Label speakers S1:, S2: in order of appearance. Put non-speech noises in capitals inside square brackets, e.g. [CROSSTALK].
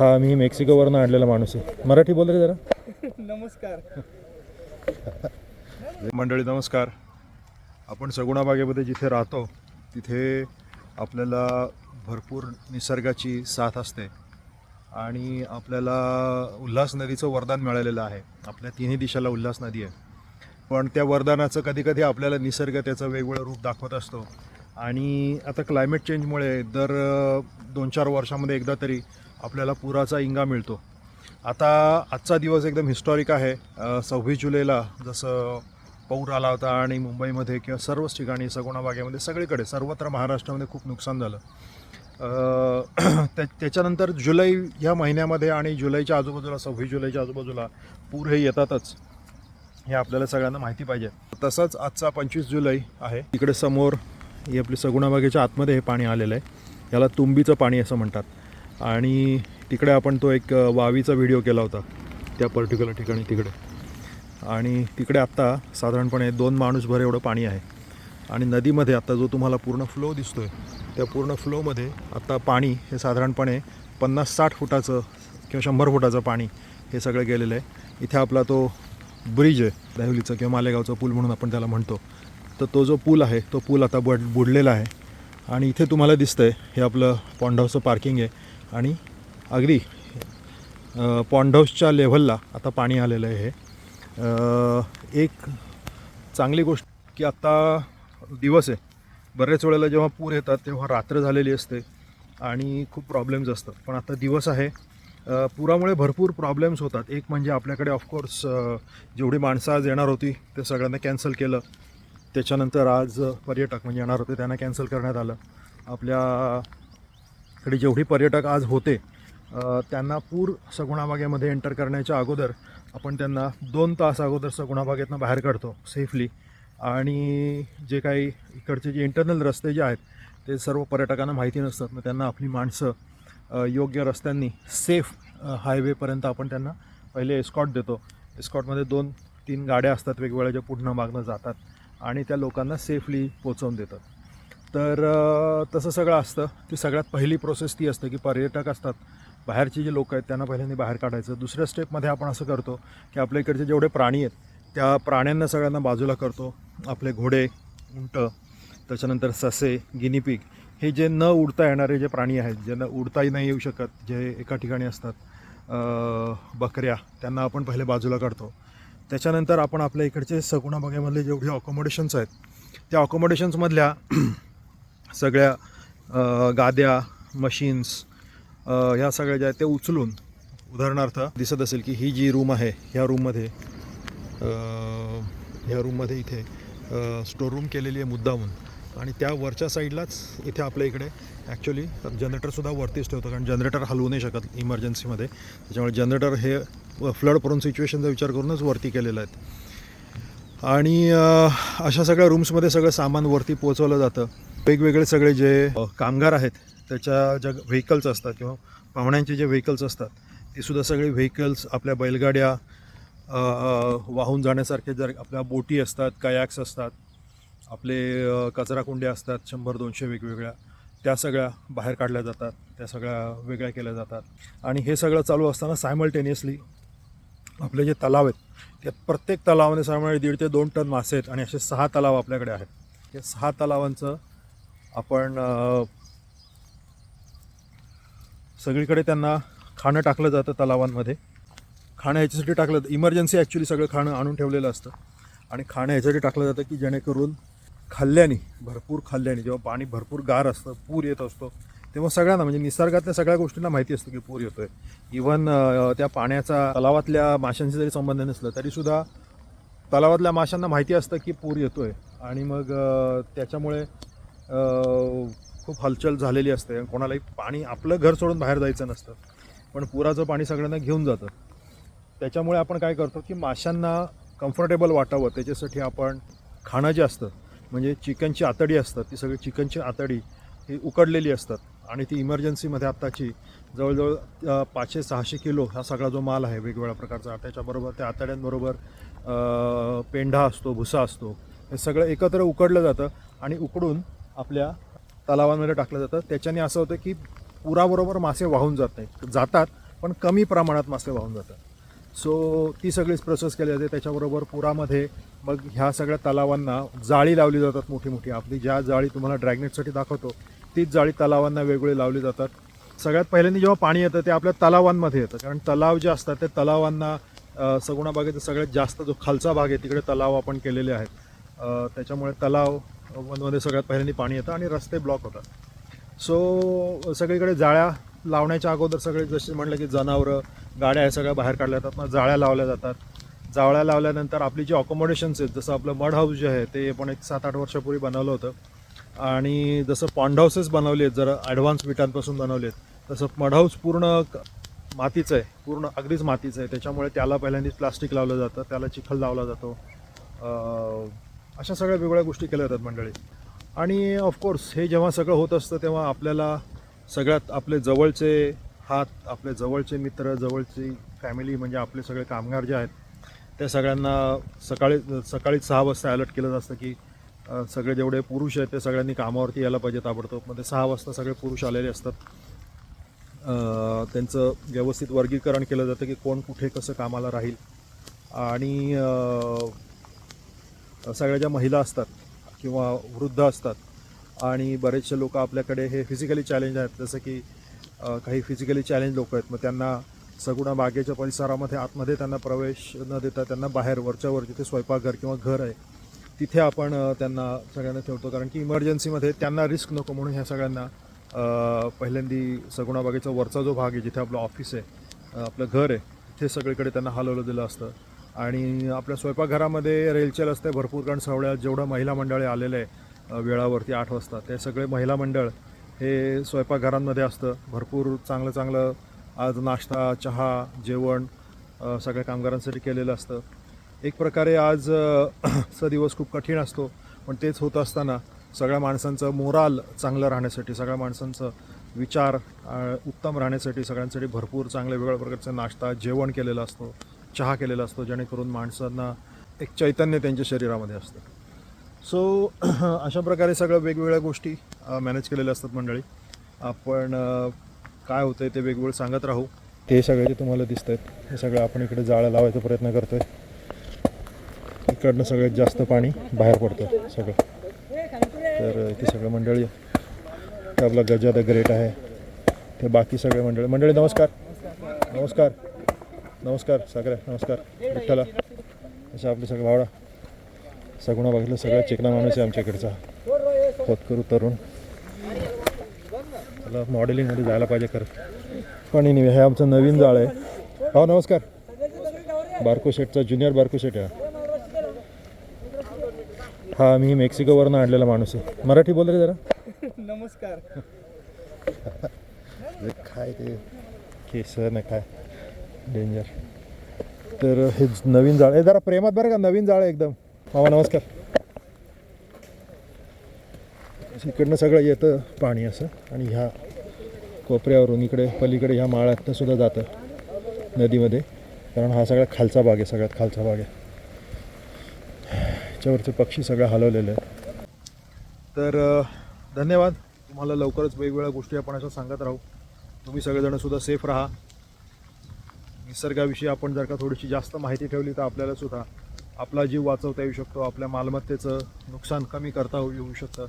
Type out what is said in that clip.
S1: हा मी मेक्सिकोवरनं आणलेला माणूस आहे. मराठी बोल रे जरा.
S2: नमस्कार.
S1: मंडळी नमस्कार. आपण सगुणा बागेमध्ये जिथे राहतो तिथे आपल्याला भरपूर निसर्गाची साथ असते आणि आपल्याला उल्हास नदीचं वरदान मिळालेलं आहे. आपल्या तिन्ही दिशाला उल्हास नदी आहे. पण त्या वरदानाचं कधी कधी आपल्याला निसर्ग त्याचं वेगवेगळं रूप दाखवत असतो. आणि आता क्लायमेट चेंजमुळे दर दोन चार वर्षामध्ये एकदा तरी आपल्याला पुराचा इंगा मिळतो. आता आजचा दिवस एकदम हिस्टॉरिक आहे. सव्वीस जुलैला जसं पूर आला होता आणि मुंबईमध्ये किंवा सर्वच ठिकाणी सगुणाबागेमध्ये सगळीकडे सर्वत्र महाराष्ट्रामध्ये खूप नुकसान झालं. [CLEARS THROAT] त्या त्याच्यानंतर जुलै ह्या महिन्यामध्ये आणि जुलैच्या आजूबाजूला सव्वीस जुलैच्या आजूबाजूला पूर हे येतातच. हे आपल्याला सगळ्यांना माहिती पाहिजे. तसंच आजचा पंचवीस जुलै आहे. इकडे समोर ही आपली सगुणाबागेच्या आतमध्ये हे पाणी आलेलं आहे. याला तुंबीचं पाणी असं म्हणतात. आणि तिकडे आपण तो एक वावीचा व्हिडिओ केला होता. त्या पर्टिक्युलर ठिकाणी तिकडे. आणि तिकडे आत्ता साधारणपणे दोन माणूसभर एवढं पाणी आहे. आणि नदीमध्ये आत्ता जो तुम्हाला पूर्ण फ्लो दिसतो आहे त्या पूर्ण फ्लोमध्ये आत्ता पाणी हे साधारणपणे पन्नास साठ फुटाचं किंवा शंभर फुटाचं पाणी हे सगळं गेलेलं आहे. इथे आपला तो ब्रिज आहे दहिवलीचं किंवा मालेगावचा पूल म्हणून आपण त्याला म्हणतो. तर तो जो पूल आहे तो पूल आता बुड बुडलेला आहे. आणि इथे तुम्हाला दिसतं आहे हे आपलं पॉन्ड पार्किंग आहे. आणि अगदी अ, पॉन्ड हाऊसच्या लेव्हलला आता पाणी आलेलं आहे हे. एक चांगली गोष्ट की आत्ता दिवस आहे. बऱ्याच वेळेला जेव्हा पूर येतात तेव्हा रात्र झालेली असते आणि खूप प्रॉब्लेम्स असतात. पण आता दिवस आहे. पुरामुळे भरपूर प्रॉब्लेम्स होतात. एक म्हणजे आपल्याकडे ऑफकोर्स जेवढी माणसं आज येणार होती ते सगळ्यांना कॅन्सल केलं. त्याच्यानंतर आज पर्यटक म्हणजे येणार होते त्यांना कॅन्सल करण्यात आलं. आपल्या आपल्याकडे जेवढी पर्यटक आज होते त्यांना पूर सगुणाबागेमध्ये एंटर करण्याच्या अगोदर आपण त्यांना दोन तास अगोदर सगुणाबागेतनं बाहेर काढतो सेफली आणि जे काही इकडचे जे इंटरनल रस्ते जे आहेत ते सर्व पर्यटकांना माहिती नसतात. मग त्यांना आपली माणसं योग्य रस्त्यांनी सेफ हायवेपर्यंत आपण त्यांना पहिले एस्कॉट देतो. एस्कॉटमध्ये दोन तीन गाड्या असतात वेगवेगळ्या ज्या पुढनं मागणं जातात आणि त्या लोकांना सेफली पोचवून देतात. तर तसं सगळं असतं. ती सगळ्यात पहिली प्रोसेस ती असते की पर्यटक असतात. बाहेरचे जे लोक आहेत त्यांना पहिल्यांदा बाहेर काढायचं. दुसऱ्या स्टेपमध्ये आपण असं करतो की आपल्या इकडचे जेवढे प्राणी आहेत त्या प्राण्यांना सगळ्यांना बाजूला करतो. आपले घोडे उंट त्याच्यानंतर ससे गिनीपिक हे जे न उडता येणारे जे प्राणी आहेत ज्यांना उडताही नाही येऊ शकत जे एका ठिकाणी असतात बकऱ्या त्यांना आपण पहिले बाजूला काढतो. त्याच्यानंतर आपण आपल्या इकडचे सगुणा बागेमधले जेवढे अकोमोडेशन्स आहेत त्या अकोमोडेशन्समधल्या सगळ्या गाद्या मशीन्स ह्या सगळ्या ज्या आहेत त्या उचलून उदाहरणार्थ दिसत असेल की ही जी रूम आहे ह्या रूममध्ये ह्या रूममध्ये इथे स्टोर रूम केलेली आहे मुद्दामून. आणि त्या वरच्या साईडलाच इथे आपल्या इकडे ॲक्च्युली जनरेटरसुद्धा वरतीच ठेवतो कारण जनरेटर हलवू नाही शकत इमर्जन्सीमध्ये त्याच्यामुळे जनरेटर हे फ्लड प्रोन सिच्युएशनचा विचार करूनच वरती केलेलं आहेत. आणि अशा सगळ्या रूम्समध्ये सगळं सामान वरती पोचवलं जातं. वेगवेगळे सगळे जे कामगार आहेत त्याच्या ज्या व्हेकल्स असतात किंवा पाहुण्यांचे जे व्हेकल्स असतात ते सुद्धा सगळे व्हेकल्स आपल्या बैलगाड्या वाहून जाण्यासारखे जर आपल्या बोटी असतात कयाक्स असतात आपले कचराकुंडे कचराकुंड्या असतात शंभर दोनशे वेगवेगळ्या त्या सगळ्या बाहेर काढल्या जातात त्या सगळ्या वेगळ्या केल्या जातात. आणि हे सगळं चालू असताना सायमल्टेनियसली आपले जे तलाव आहेत त्या प्रत्येक तलावाने साधारण दीड ते दोन टन मासे आहेत आणि असे सहा तलाव आपल्याकडे आहेत. या सहा तलावांचं आपण सगळीकडे त्यांना खाणं टाकलं जातं तलावांमध्ये. खाणं ह्याच्यासाठी टाकलं जातं इमर्जन्सी ॲक्च्युली सगळं खाणं आणून ठेवलेलं असतं. आणि खाणं ह्याच्यासाठी टाकलं जातं की जेणेकरून खाल्ल्याने भरपूर खाल्ल्याने जेव्हा पाणी भरपूर गार असतं पूर येत असतो तेव्हा सगळ्यांना म्हणजे निसर्गातल्या सगळ्या गोष्टींना माहिती असतं की पूर येतो आहे इवन त्या पाण्याचा तलावातल्या माशांशी जरी संबंध नसलं तरीसुद्धा तलावातल्या माशांना माहिती असतं की पूर येतो आहे आणि मग त्याच्यामुळे खूप हलचल झालेली असते. कोणालाही पाणी आपलं घर सोडून बाहेर जायचं नसतं. पण पुराचं पाणी सगळ्यांना घेऊन जातं. त्याच्यामुळे आपण काय करतो की माशांना कम्फर्टेबल वाटावं. त्याच्यासाठी आपण खाणं जे असतं म्हणजे चिकनची आतडी असतात ती सगळी चिकनची आतडी ही उकडलेली असतात. आणि ती इमर्जन्सीमध्ये आत्ताची जवळजवळ पाचशे सहाशे किलो हा सगळा जो माल आहे वेगवेगळ्या प्रकारचा त्याच्याबरोबर त्या आतड्यांबरोबर पेंढा असतो भुसा असतो हे सगळं एकत्र उकडलं जातं. आणि उकडून आपल्या तलावांमध्ये टाकलं जातं. त्याच्याने असं होतं की पुराबरोबर मासे वाहून जात नाहीत. जातात पण कमी प्रमाणात मासे वाहून जातात. सो ती सगळीच प्रोसेस केली जाते. त्याच्याबरोबर पुरामध्ये मग ह्या सगळ्या तलावांना जाळी लावली जातात मोठी मोठी आपली ज्या जाळी तुम्हाला ड्रॅगनेटसाठी दाखवतो तीच जाळी तलावांना वेगवेगळी लावली जातात. सगळ्यात पहिल्यांदा जेव्हा पाणी येतं ते आपल्या तलावांमध्ये येतं. कारण तलाव जे असतात ते तलावांना अ, सगुणा बागेचा सगळ्यात जास्त जो खालचा भाग आहे तिकडे तलाव आपण केलेले आहेत. त्याच्यामुळे तलाव वनमध्ये सगळ्यात पहिल्यांदा पाणी येतं आणि रस्ते ब्लॉक होतात. सो सगळीकडे जाळ्या लावण्याच्या अगोदर सगळे जसे म्हणलं की जनावरं गाड्या ह्या सगळ्या बाहेर काढल्या जातात मग जाळ्या लावल्या जातात. जाळ्या लावल्यानंतर आपली जी अकोमोडेशन्स आहेत जसं आपलं मड हाऊस जे आहे ते पण एक सात आठ वर्षापूर्वी बनवलं होतं. आणि जसं पॉन्ड हाऊसेस बनवले आहेत जरा ॲडव्हान्स विटांपासून बनवले आहेत तसं मड हाऊस पूर्ण मातीचं आहे पूर्ण अगदीच मातीचं आहे. त्याच्यामुळे त्याला पहिल्यांदा प्लास्टिक लावलं जातं त्याला चिखल लावला जातो. अशा सगळ्या वेगवेगळ्या गोष्टी केल्या जातात मंडळी. आणि ऑफकोर्स हे जेव्हा सगळं होत असतं तेव्हा आपल्याला सगळ्यात आपले जवळचे हात आपले जवळचे मित्र जवळची फॅमिली म्हणजे आपले सगळे कामगार जे आहेत त्या सगळ्यांना सकाळी सकाळी सहा वाजता अलर्ट केलं असतं की सगळे जेवढे पुरुष आहेत ते सगळ्यांनी कामावरती यायला पाहिजे ताबडतोब. मग ते सहा वाजता सगळे पुरुष आलेले असतात. त्यांचं व्यवस्थित वर्गीकरण केलं जातं की कोण कुठे कसं कामाला राहील. आणि सगळ्या ज्या महिला असतात किंवा वृद्ध असतात आणि बरेचसे लोक आपल्याकडे हे फिजिकली चॅलेंज आहेत. जसं की काही फिजिकली चॅलेंज लोक आहेत. मग त्यांना सगुणा बागेच्या परिसरामध्ये आतमध्ये त्यांना प्रवेश न देता त्यांना बाहेर वरच्यावर जिथे स्वयंपाकघर किंवा घर आहे तिथे आपण त्यांना सगळ्यांना ठेवतो. कारण की इमर्जन्सीमध्ये त्यांना रिस्क नको म्हणून ह्या सगळ्यांना पहिल्यांदी सगुणा बागेचा वरचा जो भाग आहे जिथे आपलं ऑफिस आहे आपलं घर आहे तिथे सगळीकडे त्यांना हलवलं दिलं असतं. आणि आपल्या स्वयंपाकघरामध्ये रेलचेल असते भरपूर कारण सवळ्यात जेवढं महिला मंडळ आलेलं आहे वेळावरती आठ वाजता ते सगळे महिला मंडळ हे स्वयंपाकघरांमध्ये असतं. भरपूर चांगलं चांगलं आज नाश्ता चहा जेवण सगळ्या कामगारांसाठी केलेलं असतं. एक प्रकारे आज [CLEARS THROAT] चा दिवस खूप कठीण असतो पण तेच होत असताना सगळ्या माणसांचं मोराल चांगलं राहण्यासाठी सगळ्या माणसांचं विचार उत्तम राहण्यासाठी सगळ्यांसाठी भरपूर चांगल्या वेगळ्या प्रकारचा नाश्ता जेवण केलेलं असतो. चहा केलेला असतो जेणेकरून माणसांना एक चैतन्य त्यांच्या शरीरामध्ये असतं. सो [CLEARS THROAT] अशा प्रकारे सगळं वेगवेगळ्या गोष्टी मॅनेज केलेल्या असतात मंडळी. आपण काय होतं आहे ते वेगवेगळं सांगत राहू. ते सगळे जे तुम्हाला दिसत आहेत हे सगळं आपण इकडे जाळं लावायचा प्रयत्न करतो आहे इकडनं सगळ्यात जास्त पाणी बाहेर पडतं सगळं. तर इथे सगळं मंडळी आपला गजा द ग्रेट आहे. ते बाकी सगळे मंडळी. मंडळी नमस्कार. नमस्कार. नमस्कार सागऱ्या नमस्कार. विठ्ठला. अशा आपले सगळे भावडा. सगुणा बघितलं सगळ्यात चिकना माणूस आहे आमच्या इकडचा. होतकरू तरुण. त्याला मॉडेलिंगमध्ये जायला पाहिजे खरं. पण नाही हे आमचं नवीन जाळ आहे. हो नमस्कार. बारको शेटचा ज्युनियर बारको शेट आहे हा. मी मेक्सिकोवरनं आणलेला माणूस आहे. मराठी बोल रे जरा.
S2: नमस्कार.
S1: काय ते? केसर नाही काय? डेंजर तर हे नवीन जाळ. आहे जरा प्रेमात बरं का नवीन जाळ आहे एकदम. मामा नमस्कार. इकडनं सगळं येतं पाणी असं आणि ह्या कोपऱ्यावरून इकडे पलीकडे ह्या माळ्यातनं सुद्धा जातं नदीमध्ये. कारण हा सगळा खालचा भाग आहे सगळ्यात खालचा भाग आहे. ह्याच्यावरचे पक्षी सगळे हलवलेले आहेत. तर धन्यवाद. तुम्हाला लवकरच वेगवेगळ्या गोष्टी आपण अशा सांगत राहू. तुम्ही सगळेजण सुद्धा सेफ राहा. निसर्गाविषयी आपण जर का थोडीशी जास्त माहिती ठेवली तर आपल्याला सुद्धा आपला जीव वाचवता येऊ शकतो आपल्या मालमत्तेचं नुकसान कमी करता येऊ शकतं.